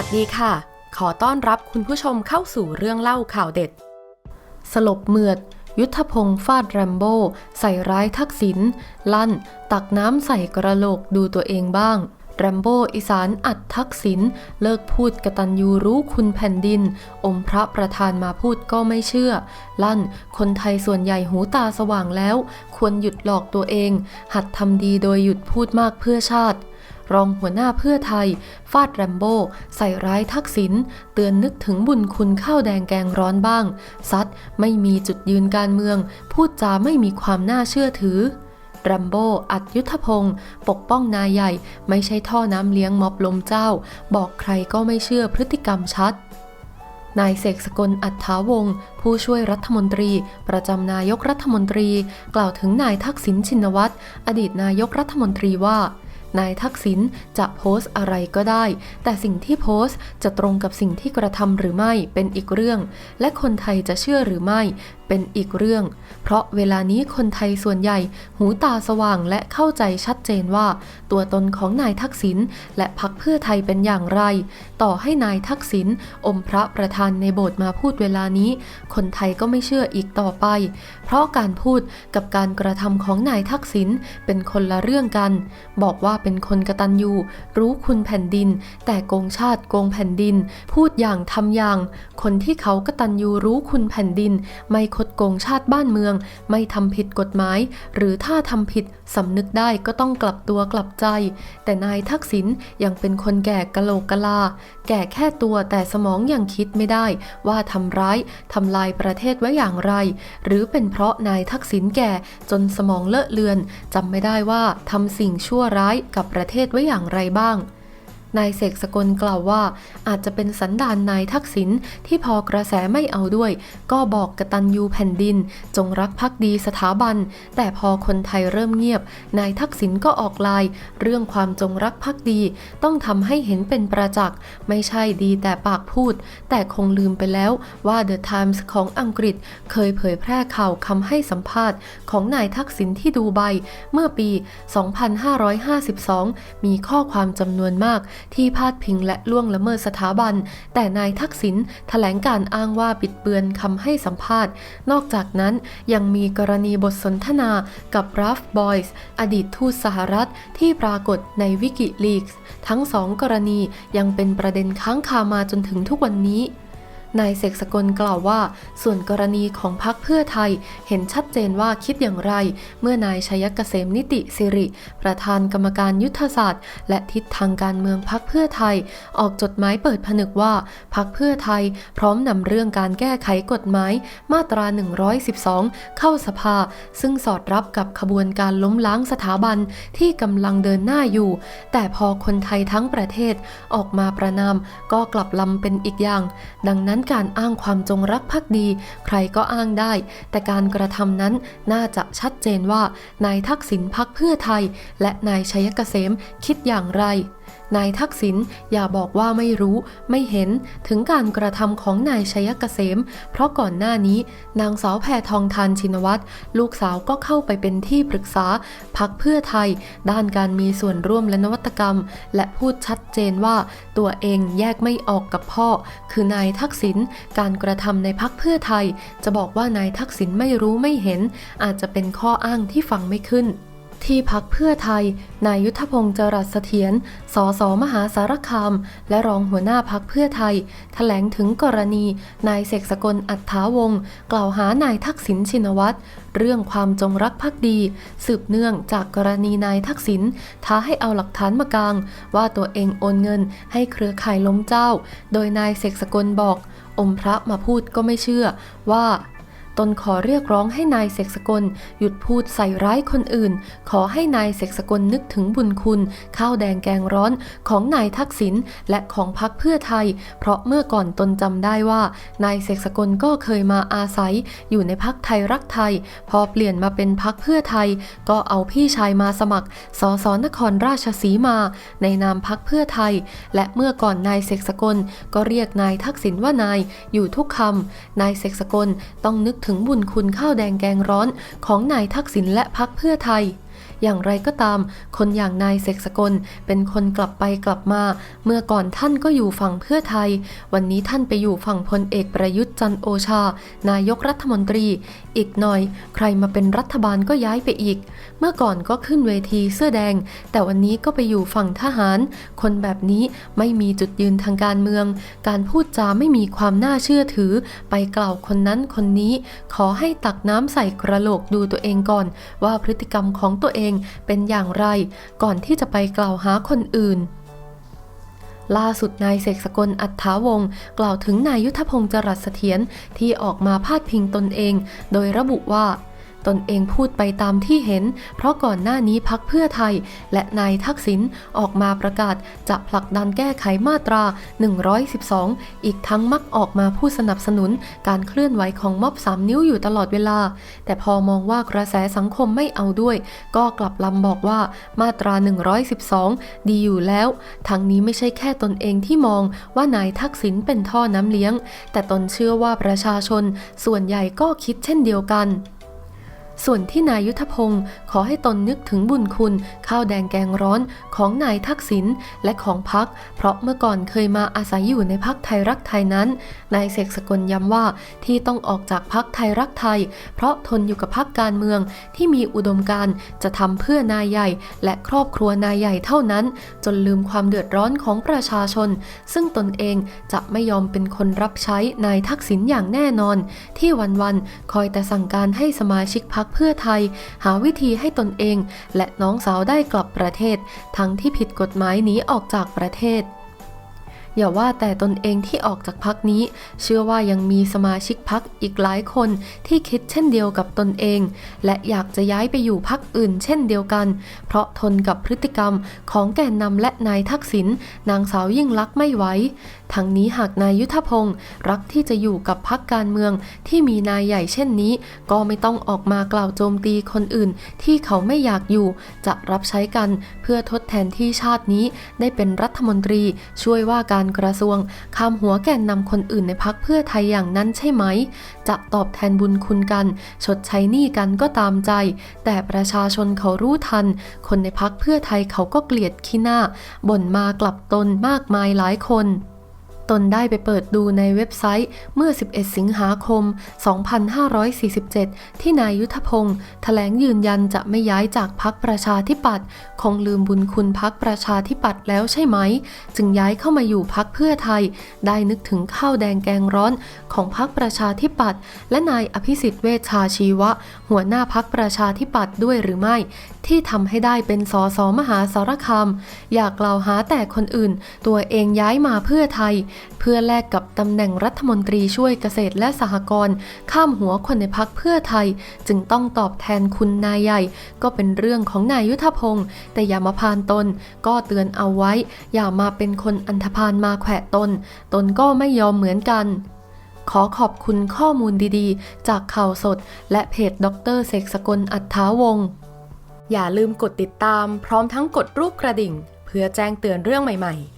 วัสดีค่ะ ขอต้อนรับคุณผู้ชมเข้าสู่เรื่องเล่าข่าวเด็ด สลบเมือด ยุทธพงศ์ฟาดแรมโบ้ใส่ร้ายทักษิณลั่น ตักน้ำใส่กระโหลกดูตัวเองบ้าง แรมโบ้อีสานอัดทักษิณเลิกพูดกตัญญูรู้คุณแผ่นดิน อมพระประธานมาพูดก็ไม่เชื่อ ลั่น คนไทยส่วนใหญ่หูตาสว่างแล้ว ควรหยุดหลอกตัวเอง หัดทำดีโดยหยุดพูดมากเพื่อชาติ รองหัวหน้าเพื่อไทย ฟาดแรมโบ้ใส่ร้ายทักษิณเตือนนึกถึงบุญคุณข้าวแดงแกงร้อนบ้าง ซัดไม่มีจุดยืนการเมือง พูดจาไม่มีความน่าเชื่อถือแรมโบ้อัดยุทธพงศ์ปกป้องนายใหญ่ ไม่ใช่ท่อน้ำเลี้ยงม็อบลมเจ้า บอกใครก็ไม่เชื่อพฤติกรรมชัดนายเสกสกลอัฏฐาวงศ์ผู้ช่วยรัฐมนตรี ประจำนายกรัฐมนตรี กล่าวถึงนายทักษิณชินวัตรอดีตนายกรัฐมนตรีว่า นายทักษิณจะโพสต์อะไรก็ได้ แต่สิ่งที่โพสต์จะตรงกับสิ่งที่กระทำหรือไม่เป็นอีกเรื่อง และคนไทยจะเชื่อหรือไม่ เป็นอีกเรื่อง เพราะเวลานี้คนไทยส่วนใหญ่หูตาสว่างและเข้าใจชัดเจนว่า ตัวตนของนายทักษิณและพรรคเพื่อไทยเป็นอย่างไร ต่อให้นายทักษิณอมพระประธานในโบสถ์มาพูดเวลานี้ คนไทยก็ไม่เชื่ออีกต่อไป เพราะการพูดกับการกระทำของนายทักษิณเป็นคนละเรื่องกัน บอกว่าเป็นคนกระตัญญูรู้คุณแผ่นดิน แต่โกงชาติโกงแผ่นดิน พูดอย่างทำอย่าง คนที่เขากระตัญญูรู้คุณแผ่นดินไม่คคดโกงชาติบ้านเมือง ไม่ทำผิดกฎหมาย หรือถ้าทำผิดสำนึกได้ก็ต้องกลับตัวกลับใจ แต่นายทักษิณยังเป็นคนแก่กะโหลกกะลา แก่แค่ตัวแต่สมองยังคิดไม่ได้ ว่าทำร้ายทำลายประเทศไว้อย่างไร หรือเป็นเพราะนายทักษิณแก่จนสมองเลอะเลือนจำไม่ได้ว่าทำสิ่งชั่วร้ายกับประเทศไว้อย่างไรบ้าง นายเสกสกลกล่าวว่า อาจจะเป็นสันดานนายทักษิณที่พอกระแสไม่เอาด้วย ก็บอกกตัญญูแผ่นดิน จงรักภักดีสถาบัน แต่พอคนไทยเริ่มเงียบ นายทักษิณก็ออกลาย เรื่องความจงรักภักดี ต้องทำให้เห็นเป็นประจักษ์ ไม่ใช่ดีแต่ปากพูด แต่คงลืมไปแล้วว่า The Times ของอังกฤษเคยเผยแพร่ข่าวคำให้สัมภาษณ์ของนายทักษิณที่ดูไบเมื่อปี 2552 มีข้อความจำนวนมากที่พาดพิงและล่วงละเมิดสถาบัน แต่นายทักษิณแถลงการอ้างว่าปิดเบือนคำให้สัมภาษณ์ นอกจากนั้นยังมีกรณีบทสนทนากับราฟบอยส์อดีตทูตสหรัฐที่ปรากฏในวิกิลีกส์ทั้งสองกรณียังเป็นประเด็นค้างคามาจนถึงทุกวันนี้ นายเสกสกลกล่าวว่า ส่วนกรณีของพรรคเพื่อไทยเห็นชัดเจนว่าคิดอย่างไร เมื่อนายชัยเกษมนิติสิริ ประธานกรรมการยุทธศาสตร์ และทิศทางการเมืองพรรคเพื่อไทย ออกจดหมายเปิดผนึกว่าพรรคเพื่อไทยพร้อมนำเรื่องการแก้ไขกฎหมายมาตรา 112 เข้าสภา ซึ่งสอดรับกับขบวนการล้มล้างสถาบันที่กำลังเดินหน้าอยู่ แต่พอคนไทยทั้งประเทศออกมาประนามก็กลับลำเป็นอีกอย่าง ดังนั้นการอ้างความจงรักภักดี ใครก็อ้างได้ แต่การกระทำนั้นน่าจะชัดเจนว่านายทักษิณพักเพื่อไทย และนายชัยเกษมคิดอย่างไร นายทักษิณอย่าบอกว่าไม่รู้ไม่เห็นถึงการกระทำของนายชัยเกษม เพราะก่อนหน้านี้นางสาวแพทองทานชินวัตรลูกสาวก็เข้าไปเป็นที่ปรึกษาพักเพื่อไทย ด้านการมีส่วนร่วมและนวัตกรรม และพูดชัดเจนว่าตัวเองแยกไม่ออกกับพ่อ คือนายทักษิณการกระทำในพักเพื่อไทย จะบอกว่านายทักษิณไม่รู้ไม่เห็น อาจจะเป็นข้ออ้างที่ฟังไม่ขึ้น ที่พักเพื่อไทย นายยุทธพงศ์จรัสเสถียร สส มหาสารคาม และรองหัวหน้าพักเพื่อไทยแถลงถึงกรณี นายเสกสกลอัฏฐาวงศ์กล่าวหานายทักษิณชินวัตร เรื่องความจงรักภักดี สืบเนื่องจากกรณีนายทักษิณท้าให้เอาหลักฐานมากาง ว่าตัวเองโอนเงินให้เครือข่ายล้มเจ้า โดยนายเสกสกลบอก อมพระมาพูดก็ไม่เชื่อว่า ตนขอเรียกร้องให้นายเสกสกล หยุดพูดใส่ร้ายคนอื่น ขอให้นายเสกสกลนึกถึงบุญคุณข้าวแดงแกงร้อนของนายทักษิณและของพักเพื่อไทย เพราะเมื่อก่อนตนจำได้ว่านายเสกสกลก็เคยมาอาศัย อยู่ในพักไทยรักไทย พอเปลี่ยนมาเป็นพักเพื่อไทย ก็เอาพี่ชายมาสมัครสสนครราชสีมา ในนามพักเพื่อไทย และเมื่อก่อนนายเสกสกลก็เรียกนายทักษิณว่านายอยู่ทุกคำนายเสกสกลต้องนึกถึงบุญคุณข้าวแดงแกงร้อนของนายทักษิณและพักเพื่อไทย อย่างไรก็ตาม คนอย่างนายเสกสกลเป็นคนกลับไปกลับมา เมื่อก่อนท่านก็อยู่ฝั่งเพื่อไทย วันนี้ท่านไปอยู่ฝั่งพลเอกประยุทธ์จันโอชา นายกรัฐมนตรี อีกหน่อย ใครมาเป็นรัฐบาลก็ย้ายไปอีก เมื่อก่อนก็ขึ้นเวทีเสื้อแดง แต่วันนี้ก็ไปอยู่ฝั่งทหาร คนแบบนี้ไม่มีจุดยืนทางการเมือง การพูดจาไม่มีความน่าเชื่อถือ ไปกล่าวคนนั้นคนนี้ ขอให้ตักน้ำใส่กระโหลกดูตัวเองก่อน ว่าพฤติกรรมของตัวเองเป็นอย่างไร ก่อนที่จะไปกล่าวหาคนอื่นล่าสุดนายเสกสกลอัฏฐาวงศ์กล่าวถึงนายยุทธพงศ์จรัสเสถียรที่ออกมาพาดพิงตนเอง โดยระบุว่า ตนเองพูดไปตามที่เห็น เพราะก่อนหน้านี้พักเพื่อไทย และนายทักษิณออกมาประกาศจะผลักดันแก้ไขมาตรา 112 อีกทั้งมักออกมาพูดสนับสนุนการเคลื่อนไหวของม็อบ3นิ้วอยู่ตลอดเวลา แต่พอมองว่ากระแสสังคมไม่เอาด้วย ก็กลับลำบอกว่ามาตรา 112 ดีอยู่แล้ว ทั้งนี้ไม่ใช่แค่ตนเองที่มองว่านายทักษิณเป็นท่อน้ำเลี้ยง แต่ตนเชื่อว่าประชาชนส่วนใหญ่ก็คิดเช่นเดียวกัน ส่วนที่นายยุทธพงศ์ขอให้ตนนึกถึงบุญคุณ ข้าวแดงแกงร้อนของนายทักษิณและของพัก เพราะเมื่อก่อนเคยมาอาศัยอยู่ในพักไทยรักไทยนั้นนายเสกสกลย้ำว่าที่ต้องออกจากพักไทยรักไทย เพราะทนอยู่กับพักการเมืองที่มีอุดมการจะทำเพื่อนายใหญ่ และครอบครัวนายใหญ่เท่านั้น จนลืมความเดือดร้อนของประชาชน ซึ่งตนเองจะไม่ยอมเป็นคนรับใช้นายทักษิณอย่างแน่นอน ที่วันๆคอยแต่สั่งการให้สมาชิกพักเพื่อไทย หาวิธีให้ตนเอง และน้องสาวได้กลับประเทศ ทั้งที่ผิดกฎหมายหนีออกจากประเทศอย่าว่าแต่ตนเองที่ออกจากพักนี้ เชื่อว่ายังมีสมาชิกพักอีกหลายคนที่คิดเช่นเดียวกับตนเอง และอยากจะย้ายไปอยู่พักอื่นเช่นเดียวกัน เพราะทนกับพฤติกรรมของแกนนำและนายทักษิณนางสาวยิ่งลักษณ์ไม่ไหว ทั้งนี้หากนายยุทธพงศ์รักที่จะอยู่กับพักการเมืองที่มีนายใหญ่เช่นนี้ ก็ไม่ต้องออกมากล่าวโจมตีคนอื่นที่เขาไม่อยากอยู่ จะรับใช้กันเพื่อทดแทนที่ชาตินี้ได้เป็นรัฐมนตรีช่วยว่าการกระทรวงคำหัวแก่นนำคนอื่นในพักเพื่อไทยอย่างนั้นใช่ไหม จะตอบแทนบุญคุณกัน ชดใช้หนี้กันก็ตามใจ แต่ประชาชนเขารู้ทัน คนในพักเพื่อไทยเขาก็เกลียดขี้หน้าบ่นมากลับตนมากมายหลายคน ตนได้ไปเปิดดูในเว็บไซต์เมื่อ 11 สิงหาคม 2547 ที่นายยุทธพงศ์แถลงยืนยันจะไม่ย้ายจากพักประชาธิปัตย์คงลืมบุญคุณพักประชาธิปัตย์แล้วใช่ไหม จึงย้ายเข้ามาอยู่พักเพื่อไทย ได้นึกถึงข้าวแดงแกงร้อนของพักประชาธิปัตย์และนายอภิสิทธิ์เวชชาชีวะ หัวหน้าพักประชาธิปัตย์ด้วยหรือไม่ ที่ทำให้ได้เป็นสสมหาสารคามอยากกล่าวหาแต่คนอื่น ตัวเองย้ายมาเพื่อไทยเพื่อแลกกับตำแหน่งรัฐมนตรีช่วยเกษตรและสหกรณ์ข้ามหัวคนในพักเพื่อไทย จึงต้องตอบแทนคุณนายใหญ่ ก็เป็นเรื่องของนายยุทธพงศ์แต่อย่ามาพานตน ก็เตือนเอาไว้ อย่ามาเป็นคนอันธพาลมาแขวะตน ตนก็ไม่ยอมเหมือนกันขอขอบคุณข้อมูลดีๆ จากข่าวสด และเพจดรเสกสกลอัฏฐาวงศ์อย่าลืมกดติดตามพร้อมทั้งกดรูปกระดิ่ง เพื่อแจ้งเตือนเรื่องใหม่ ๆ